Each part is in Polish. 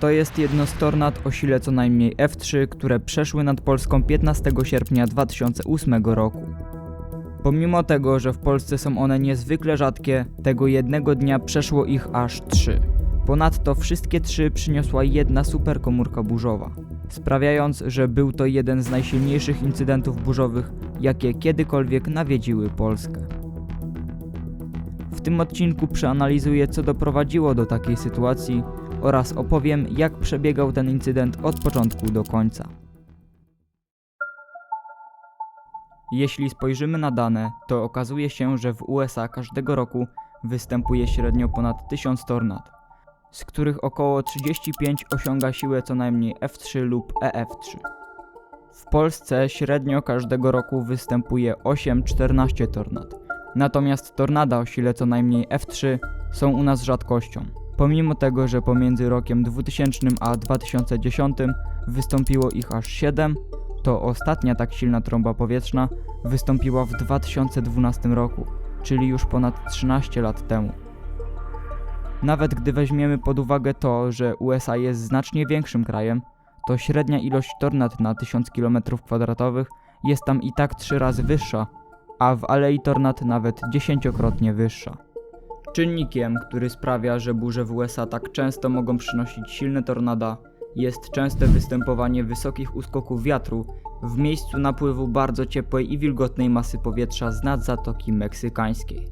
To jest jedno z tornad o sile co najmniej F3, które przeszły nad Polską 15 sierpnia 2008 roku. Pomimo tego, że w Polsce są one niezwykle rzadkie, tego jednego dnia przeszło ich aż trzy. Ponadto wszystkie trzy przyniosła jedna superkomórka burzowa, sprawiając, że był to jeden z najsilniejszych incydentów burzowych, jakie kiedykolwiek nawiedziły Polskę. W tym odcinku przeanalizuję, co doprowadziło do takiej sytuacji oraz opowiem, jak przebiegał ten incydent od początku do końca. Jeśli spojrzymy na dane, to okazuje się, że w USA każdego roku występuje średnio ponad 1000 tornad, z których około 35 osiąga siłę co najmniej F3 lub EF3. W Polsce średnio każdego roku występuje 8-14 tornad, natomiast tornada o sile co najmniej F3 są u nas rzadkością. Pomimo tego, że pomiędzy rokiem 2000 a 2010 wystąpiło ich aż 7, to ostatnia tak silna trąba powietrzna wystąpiła w 2012 roku, czyli już ponad 13 lat temu. Nawet gdy weźmiemy pod uwagę to, że USA jest znacznie większym krajem, to średnia ilość tornad na 1000 km2 jest tam i tak 3 razy wyższa, a w Alei Tornad nawet dziesięciokrotnie wyższa. Czynnikiem, który sprawia, że burze w USA tak często mogą przynosić silne tornada, jest częste występowanie wysokich uskoków wiatru w miejscu napływu bardzo ciepłej i wilgotnej masy powietrza z nad Zatoki Meksykańskiej.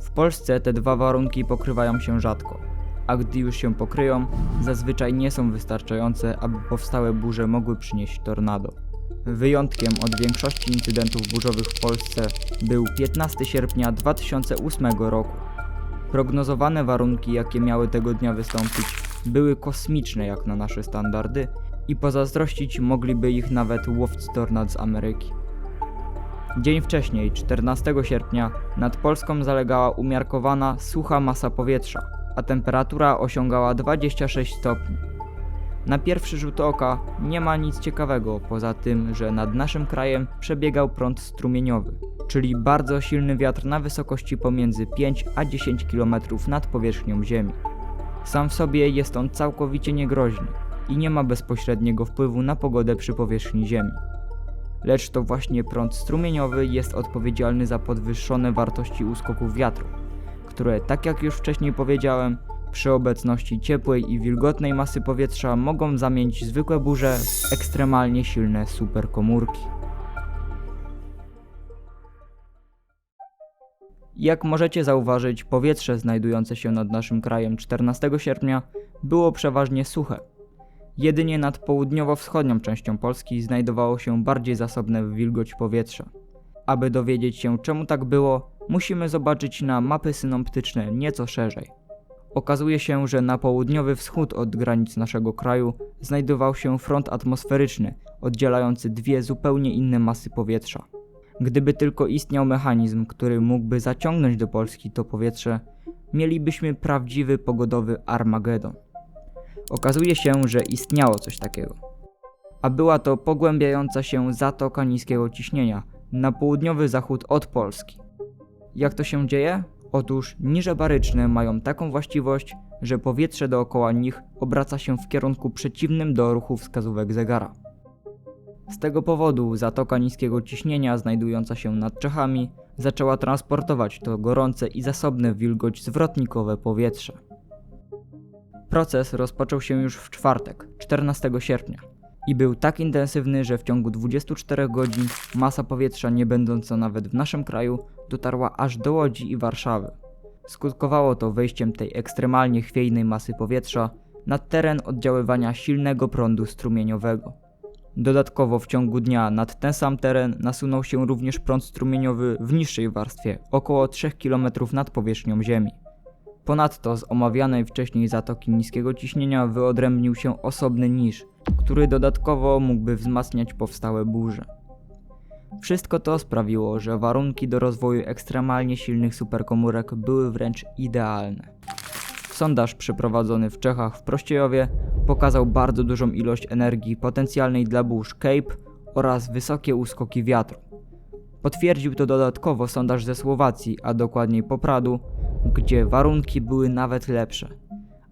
W Polsce te dwa warunki pokrywają się rzadko, a gdy już się pokryją, zazwyczaj nie są wystarczające, aby powstałe burze mogły przynieść tornado. Wyjątkiem od większości incydentów burzowych w Polsce był 15 sierpnia 2008 roku. Prognozowane warunki, jakie miały tego dnia wystąpić, były kosmiczne jak na nasze standardy i pozazdrościć mogliby ich nawet łowcy tornad z Ameryki. Dzień wcześniej, 14 sierpnia, nad Polską zalegała umiarkowana, sucha masa powietrza, a temperatura osiągała 26 stopni. Na pierwszy rzut oka nie ma nic ciekawego, poza tym, że nad naszym krajem przebiegał prąd strumieniowy, czyli bardzo silny wiatr na wysokości pomiędzy 5 a 10 km nad powierzchnią Ziemi. Sam w sobie jest on całkowicie niegroźny i nie ma bezpośredniego wpływu na pogodę przy powierzchni Ziemi. Lecz to właśnie prąd strumieniowy jest odpowiedzialny za podwyższone wartości uskoków wiatru, które, tak jak już wcześniej powiedziałem, przy obecności ciepłej i wilgotnej masy powietrza mogą zamienić zwykłe burze w ekstremalnie silne superkomórki. Jak możecie zauważyć, powietrze znajdujące się nad naszym krajem 14 sierpnia było przeważnie suche. Jedynie nad południowo-wschodnią częścią Polski znajdowało się bardziej zasobne w wilgoć powietrza. Aby dowiedzieć się czemu tak było, musimy zobaczyć na mapy synoptyczne nieco szerzej. Okazuje się, że na południowy wschód od granic naszego kraju znajdował się front atmosferyczny, oddzielający dwie zupełnie inne masy powietrza. Gdyby tylko istniał mechanizm, który mógłby zaciągnąć do Polski to powietrze, mielibyśmy prawdziwy pogodowy Armagedon. Okazuje się, że istniało coś takiego. A była to pogłębiająca się zatoka niskiego ciśnienia na południowy zachód od Polski. Jak to się dzieje? Otóż niże baryczne mają taką właściwość, że powietrze dookoła nich obraca się w kierunku przeciwnym do ruchu wskazówek zegara. Z tego powodu zatoka niskiego ciśnienia znajdująca się nad Czechami zaczęła transportować to gorące i zasobne wilgoć zwrotnikowe powietrze. Proces rozpoczął się już w czwartek, 14 sierpnia i był tak intensywny, że w ciągu 24 godzin masa powietrza nie będąca nawet w naszym kraju dotarła aż do Łodzi i Warszawy. Skutkowało to wejściem tej ekstremalnie chwiejnej masy powietrza na teren oddziaływania silnego prądu strumieniowego. Dodatkowo w ciągu dnia nad ten sam teren nasunął się również prąd strumieniowy w niższej warstwie, około 3 km nad powierzchnią Ziemi. Ponadto z omawianej wcześniej zatoki niskiego ciśnienia wyodrębnił się osobny niż, który dodatkowo mógłby wzmacniać powstałe burze. Wszystko to sprawiło, że warunki do rozwoju ekstremalnie silnych superkomórek były wręcz idealne. Sondaż przeprowadzony w Czechach w Prościejowie pokazał bardzo dużą ilość energii potencjalnej dla burz Cape oraz wysokie uskoki wiatru. Potwierdził to dodatkowo sondaż ze Słowacji, a dokładniej Popradu, gdzie warunki były nawet lepsze,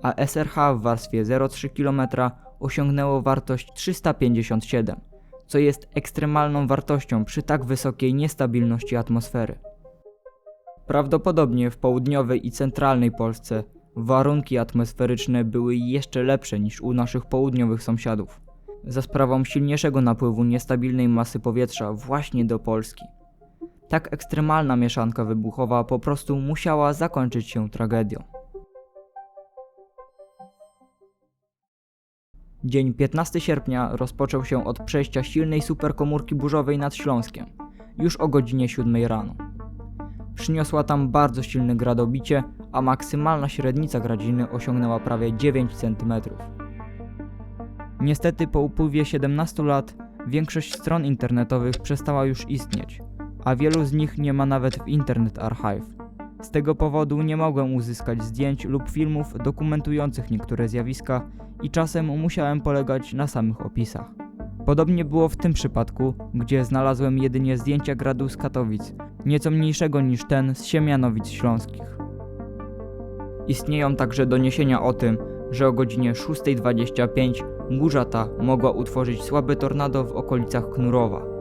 a SRH w warstwie 0,3 km osiągnęło wartość 357, co jest ekstremalną wartością przy tak wysokiej niestabilności atmosfery. Prawdopodobnie w południowej i centralnej Polsce warunki atmosferyczne były jeszcze lepsze niż u naszych południowych sąsiadów, za sprawą silniejszego napływu niestabilnej masy powietrza właśnie do Polski. Tak ekstremalna mieszanka wybuchowa po prostu musiała zakończyć się tragedią. Dzień 15 sierpnia rozpoczął się od przejścia silnej superkomórki burzowej nad Śląskiem, już o godzinie 7 rano. Przyniosła tam bardzo silne gradobicie, a maksymalna średnica gradziny osiągnęła prawie 9 cm. Niestety po upływie 17 lat większość stron internetowych przestała już istnieć, a wielu z nich nie ma nawet w Internet Archive. Z tego powodu nie mogłem uzyskać zdjęć lub filmów dokumentujących niektóre zjawiska i czasem musiałem polegać na samych opisach. Podobnie było w tym przypadku, gdzie znalazłem jedynie zdjęcia gradu z Katowic, nieco mniejszego niż ten z Siemianowic Śląskich. Istnieją także doniesienia o tym, że o godzinie 6.25 burza ta mogła utworzyć słabe tornado w okolicach Knurowa.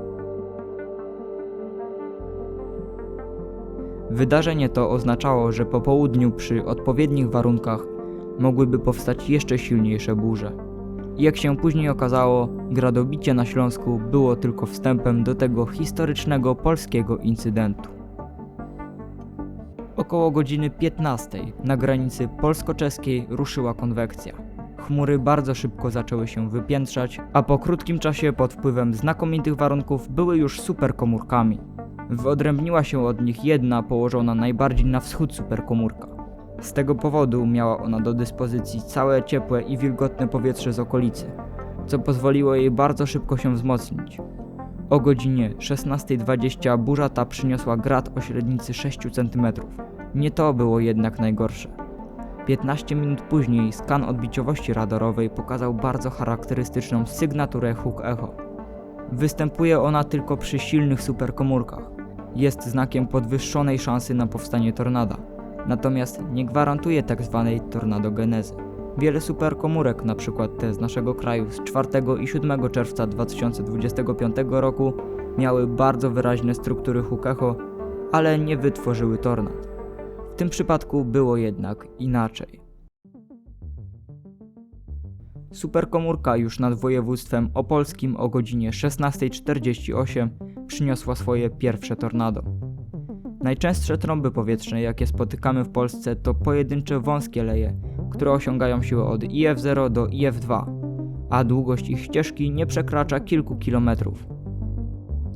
Wydarzenie to oznaczało, że po południu przy odpowiednich warunkach mogłyby powstać jeszcze silniejsze burze. Jak się później okazało, gradobicie na Śląsku było tylko wstępem do tego historycznego polskiego incydentu. Około godziny 15 na granicy polsko-czeskiej ruszyła konwekcja. Chmury bardzo szybko zaczęły się wypiętrzać, a po krótkim czasie pod wpływem znakomitych warunków były już superkomórkami. Wyodrębniła się od nich jedna położona najbardziej na wschód superkomórka. Z tego powodu miała ona do dyspozycji całe ciepłe i wilgotne powietrze z okolicy, co pozwoliło jej bardzo szybko się wzmocnić. O godzinie 16.20 burza ta przyniosła grad o średnicy 6 cm. Nie to było jednak najgorsze. 15 minut później skan odbiciowości radarowej pokazał bardzo charakterystyczną sygnaturę huk echo. Występuje ona tylko przy silnych superkomórkach. Jest znakiem podwyższonej szansy na powstanie tornada, natomiast nie gwarantuje tzw. tornadogenezy. Wiele superkomórek, np. te z naszego kraju z 4 i 7 czerwca 2025 roku, miały bardzo wyraźne struktury huk echo, ale nie wytworzyły tornad. W tym przypadku było jednak inaczej. Superkomórka już nad województwem opolskim o godzinie 16.48 przyniosła swoje pierwsze tornado. Najczęstsze trąby powietrzne, jakie spotykamy w Polsce, to pojedyncze wąskie leje, które osiągają siłę od IF0 do IF2, a długość ich ścieżki nie przekracza kilku kilometrów.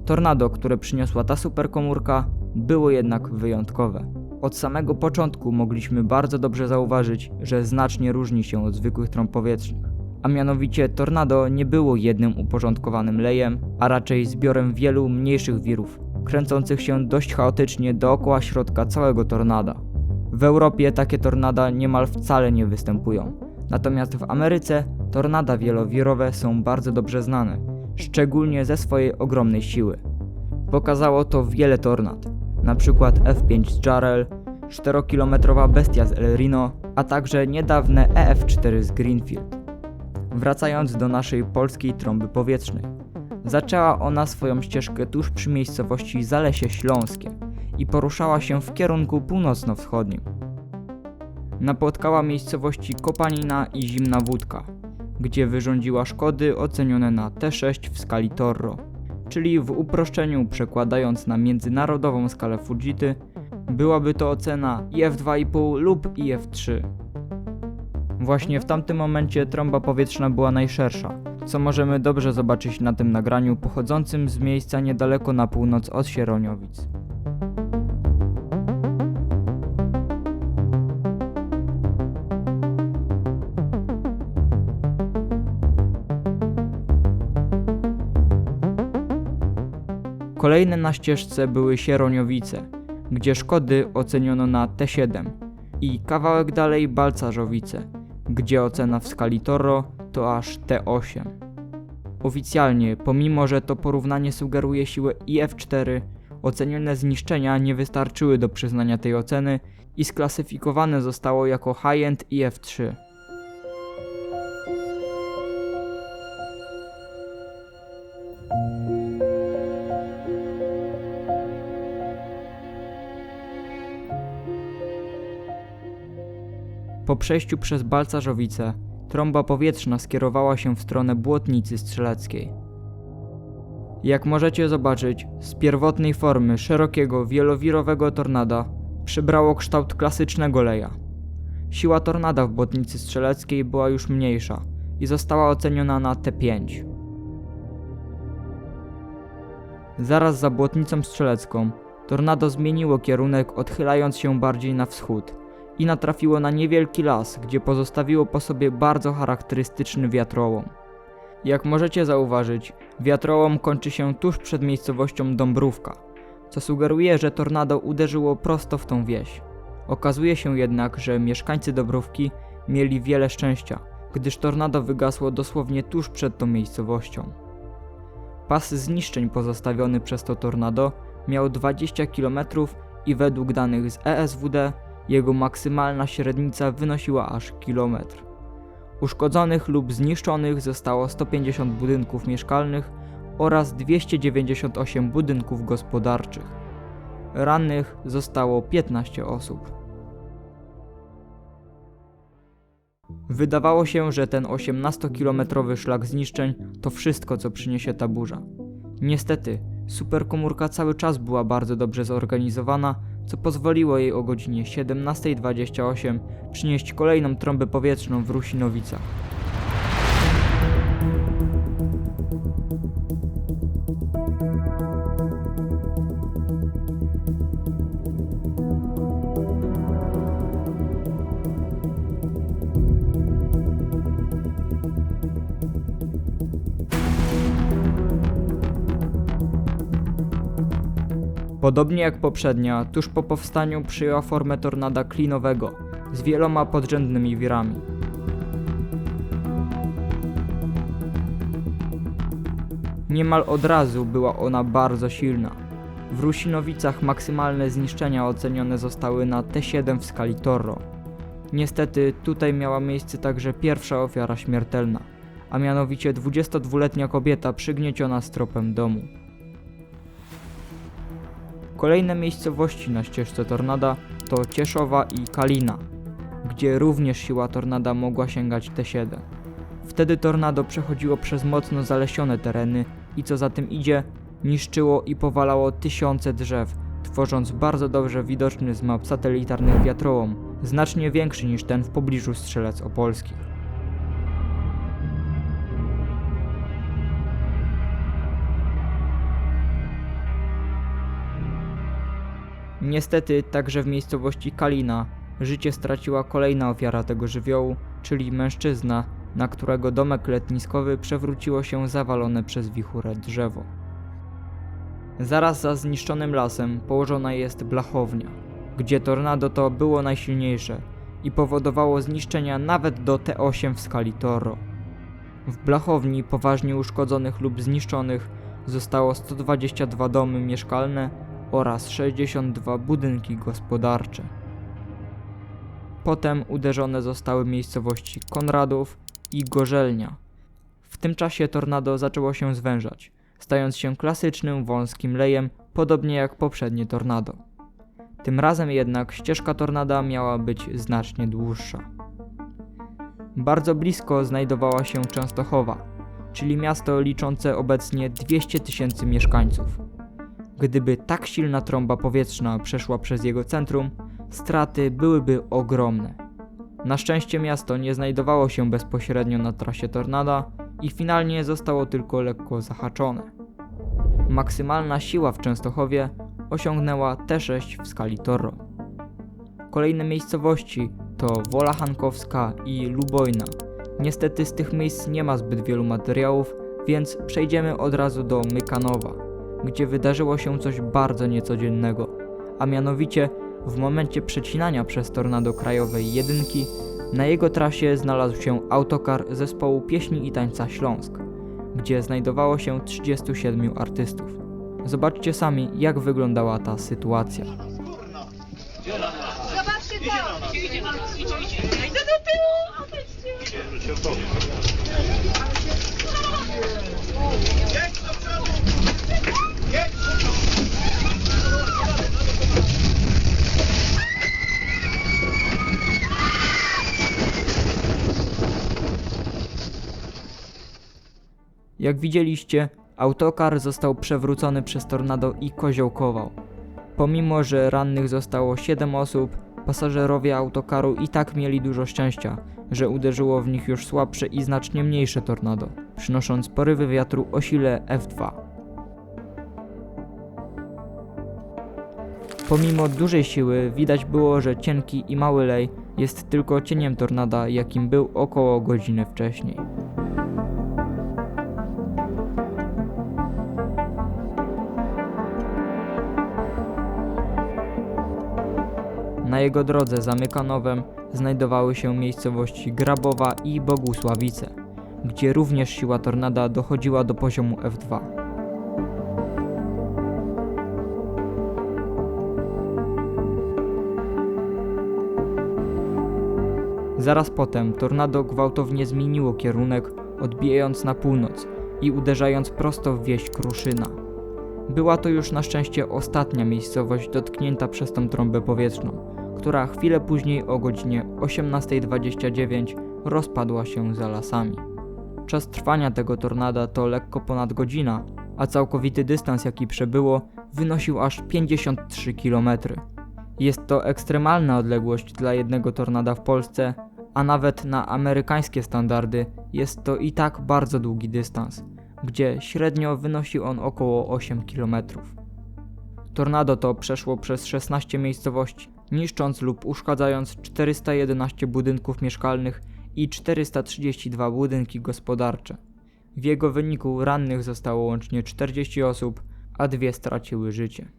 Tornado, które przyniosła ta superkomórka, było jednak wyjątkowe. Od samego początku mogliśmy bardzo dobrze zauważyć, że znacznie różni się od zwykłych trąb powietrznych. A mianowicie tornado nie było jednym uporządkowanym lejem, a raczej zbiorem wielu mniejszych wirów, kręcących się dość chaotycznie dookoła środka całego tornada. W Europie takie tornada niemal wcale nie występują. Natomiast w Ameryce tornada wielowirowe są bardzo dobrze znane, szczególnie ze swojej ogromnej siły. Pokazało to wiele tornad, np. F5 z Jarrell, 4-kilometrowa bestia z El Rino, a także niedawne EF4 z Greenfield. Wracając do naszej polskiej trąby powietrznej. Zaczęła ona swoją ścieżkę tuż przy miejscowości Zalesie Śląskie i poruszała się w kierunku północno-wschodnim. Napotkała miejscowości Kopanina i Zimna Wódka, gdzie wyrządziła szkody ocenione na T6 w skali Torro, czyli w uproszczeniu przekładając na międzynarodową skalę Fujity, byłaby to ocena IF2,5 lub IF3. Właśnie w tamtym momencie trąba powietrzna była najszersza, co możemy dobrze zobaczyć na tym nagraniu pochodzącym z miejsca niedaleko na północ od Sieroniowic. Kolejne na ścieżce były Sieroniowice, gdzie szkody oceniono na T7 i kawałek dalej Balcarzowice, gdzie ocena w skali Toro to aż T8. Oficjalnie, pomimo że to porównanie sugeruje siłę IF4, ocenione zniszczenia nie wystarczyły do przyznania tej oceny i sklasyfikowane zostało jako High-End IF3. Po przejściu przez Balcarzowice, trąba powietrzna skierowała się w stronę Błotnicy Strzeleckiej. Jak możecie zobaczyć, z pierwotnej formy szerokiego, wielowirowego tornada przybrało kształt klasycznego leja. Siła tornada w Błotnicy Strzeleckiej była już mniejsza i została oceniona na T5. Zaraz za Błotnicą Strzelecką tornado zmieniło kierunek, odchylając się bardziej na wschód i natrafiło na niewielki las, gdzie pozostawiło po sobie bardzo charakterystyczny wiatrołom. Jak możecie zauważyć, wiatrołom kończy się tuż przed miejscowością Dąbrówka, co sugeruje, że tornado uderzyło prosto w tą wieś. Okazuje się jednak, że mieszkańcy Dąbrówki mieli wiele szczęścia, gdyż tornado wygasło dosłownie tuż przed tą miejscowością. Pas zniszczeń pozostawiony przez to tornado miał 20 km i według danych z ESWD jego maksymalna średnica wynosiła aż kilometr. Uszkodzonych lub zniszczonych zostało 150 budynków mieszkalnych oraz 298 budynków gospodarczych. Rannych zostało 15 osób. Wydawało się, że ten 18-kilometrowy szlak zniszczeń to wszystko, co przyniesie ta burza. Niestety, superkomórka cały czas była bardzo dobrze zorganizowana, co pozwoliło jej o godzinie 17.28 przynieść kolejną trąbę powietrzną w Rusinowicach. Podobnie jak poprzednia, tuż po powstaniu przyjęła formę tornada klinowego z wieloma podrzędnymi wirami. Niemal od razu była ona bardzo silna. W Rusinowicach maksymalne zniszczenia ocenione zostały na T7 w skali Torro. Niestety tutaj miała miejsce także pierwsza ofiara śmiertelna, a mianowicie 22-letnia kobieta przygnieciona stropem domu. Kolejne miejscowości na ścieżce tornada to Cieszowa i Kalina, gdzie również siła tornada mogła sięgać T7. Wtedy tornado przechodziło przez mocno zalesione tereny i co za tym idzie, niszczyło i powalało tysiące drzew, tworząc bardzo dobrze widoczny z map satelitarnych wiatrołom, znacznie większy niż ten w pobliżu Strzelec Opolskich. Niestety, także w miejscowości Kalina życie straciła kolejna ofiara tego żywiołu, czyli mężczyzna, na którego domek letniskowy przewróciło się zawalone przez wichurę drzewo. Zaraz za zniszczonym lasem położona jest blachownia, gdzie tornado to było najsilniejsze i powodowało zniszczenia nawet do T8 w skali Toro. W blachowni poważnie uszkodzonych lub zniszczonych zostało 122 domy mieszkalne oraz 62 budynki gospodarcze. Potem uderzone zostały miejscowości Konradów i Gorzelnia. W tym czasie tornado zaczęło się zwężać, stając się klasycznym wąskim lejem, podobnie jak poprzednie tornado. Tym razem jednak ścieżka tornada miała być znacznie dłuższa. Bardzo blisko znajdowała się Częstochowa, czyli miasto liczące obecnie 200 tysięcy mieszkańców. Gdyby tak silna trąba powietrzna przeszła przez jego centrum, straty byłyby ogromne. Na szczęście miasto nie znajdowało się bezpośrednio na trasie tornada i finalnie zostało tylko lekko zahaczone. Maksymalna siła w Częstochowie osiągnęła T6 w skali Torro. Kolejne miejscowości to Wola Hankowska i Lubojna. Niestety z tych miejsc nie ma zbyt wielu materiałów, więc przejdziemy od razu do Mykanowa, gdzie wydarzyło się coś bardzo niecodziennego, a mianowicie w momencie przecinania przez tornado krajowej jedynki na jego trasie znalazł się autokar zespołu pieśni i tańca Śląsk, gdzie znajdowało się 37 artystów. Zobaczcie sami, jak wyglądała ta sytuacja. Zobaczcie to! Idzie, idzie, idzie, idzie. Idę do tyłu! Odejdźcie. Jak widzieliście, autokar został przewrócony przez tornado i koziołkował. Pomimo, że rannych zostało 7 osób, pasażerowie autokaru i tak mieli dużo szczęścia, że uderzyło w nich już słabsze i znacznie mniejsze tornado, przynosząc porywy wiatru o sile F2. Pomimo dużej siły widać było, że cienki i mały lej jest tylko cieniem tornada, jakim był około godziny wcześniej. Jego drodze za Mykanowem znajdowały się miejscowości Grabowa i Bogusławice, gdzie również siła tornada dochodziła do poziomu F2. Zaraz potem tornado gwałtownie zmieniło kierunek, odbijając na północ i uderzając prosto w wieś Kruszyna. Była to już na szczęście ostatnia miejscowość dotknięta przez tą trąbę powietrzną, która chwilę później o godzinie 18.29 rozpadła się za lasami. Czas trwania tego tornada to lekko ponad godzina, a całkowity dystans jaki przebyło wynosił aż 53 km. Jest to ekstremalna odległość dla jednego tornada w Polsce, a nawet na amerykańskie standardy jest to i tak bardzo długi dystans, gdzie średnio wynosi on około 8 km. Tornado to przeszło przez 16 miejscowości, niszcząc lub uszkadzając 411 budynków mieszkalnych i 432 budynki gospodarcze. W jego wyniku rannych zostało łącznie 40 osób, a dwie straciły życie.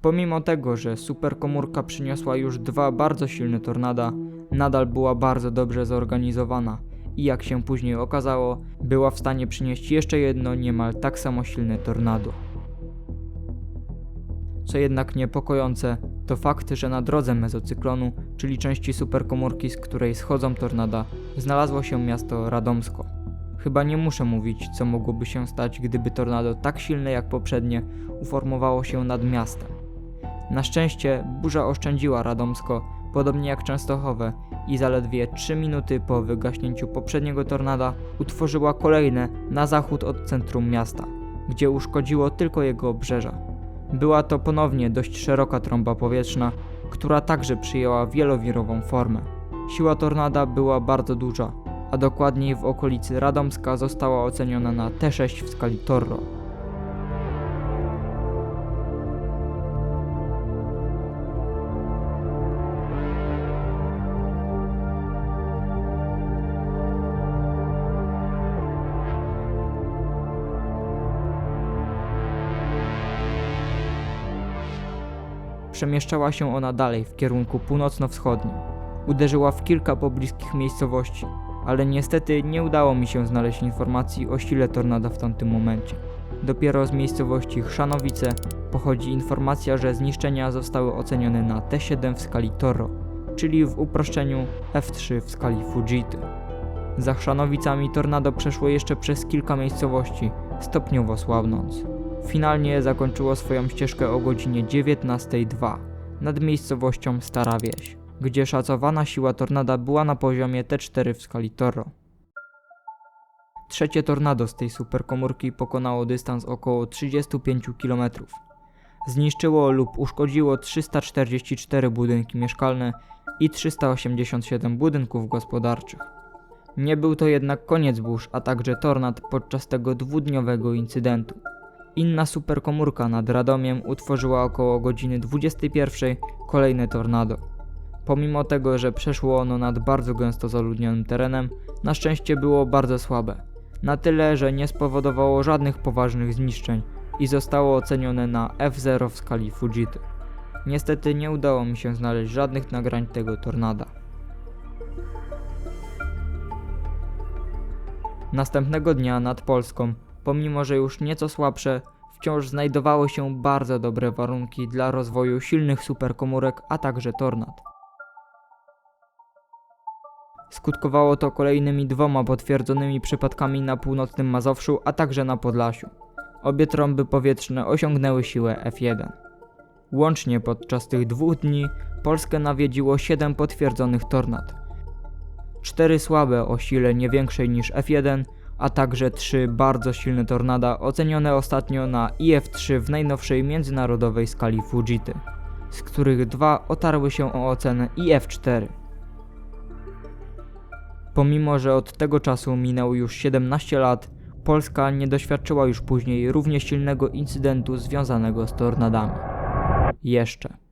Pomimo tego, że superkomórka przyniosła już dwa bardzo silne tornada, nadal była bardzo dobrze zorganizowana i jak się później okazało, była w stanie przynieść jeszcze jedno niemal tak samo silne tornado. Co jednak niepokojące, to fakt, że na drodze mezocyklonu, czyli części superkomórki, z której schodzą tornada, znalazło się miasto Radomsko. Chyba nie muszę mówić, co mogłoby się stać, gdyby tornado tak silne jak poprzednie uformowało się nad miastem. Na szczęście burza oszczędziła Radomsko, podobnie jak Częstochowe, i zaledwie 3 minuty po wygaśnięciu poprzedniego tornada utworzyła kolejne na zachód od centrum miasta, gdzie uszkodziło tylko jego obrzeża. Była to ponownie dość szeroka trąba powietrzna, która także przyjęła wielowirową formę. Siła tornada była bardzo duża, a dokładniej w okolicy Radomska została oceniona na T6 w skali Torro. Przemieszczała się ona dalej w kierunku północno-wschodnim. Uderzyła w kilka pobliskich miejscowości, ale niestety nie udało mi się znaleźć informacji o sile tornada w tamtym momencie. Dopiero z miejscowości Chrzanowice pochodzi informacja, że zniszczenia zostały ocenione na T7 w skali Toro, czyli w uproszczeniu F3 w skali Fujity. Za Chrzanowicami tornado przeszło jeszcze przez kilka miejscowości, stopniowo słabnąc. Finalnie zakończyło swoją ścieżkę o godzinie 19.02 nad miejscowością Stara Wieś, gdzie szacowana siła tornada była na poziomie T4 w skali Toro. Trzecie tornado z tej superkomórki pokonało dystans około 35 km. Zniszczyło lub uszkodziło 344 budynki mieszkalne i 387 budynków gospodarczych. Nie był to jednak koniec burz, a także tornad podczas tego dwudniowego incydentu. Inna superkomórka nad Radomiem utworzyła około godziny 21 kolejne tornado. Pomimo tego, że przeszło ono nad bardzo gęsto zaludnionym terenem, na szczęście było bardzo słabe. Na tyle, że nie spowodowało żadnych poważnych zniszczeń i zostało ocenione na F0 w skali Fujity. Niestety nie udało mi się znaleźć żadnych nagrań tego tornada. Następnego dnia nad Polską, pomimo że już nieco słabsze, wciąż znajdowały się bardzo dobre warunki dla rozwoju silnych superkomórek, a także tornad. Skutkowało to kolejnymi dwoma potwierdzonymi przypadkami na północnym Mazowszu, a także na Podlasiu. Obie trąby powietrzne osiągnęły siłę F1. Łącznie podczas tych dwóch dni Polskę nawiedziło 7 potwierdzonych tornad. Cztery słabe o sile nie większej niż F1, a także trzy bardzo silne tornada ocenione ostatnio na IF3 w najnowszej międzynarodowej skali Fujity, z których dwa otarły się o ocenę IF4. Pomimo, że od tego czasu minęło już 17 lat, Polska nie doświadczyła już później równie silnego incydentu związanego z tornadami. Jeszcze.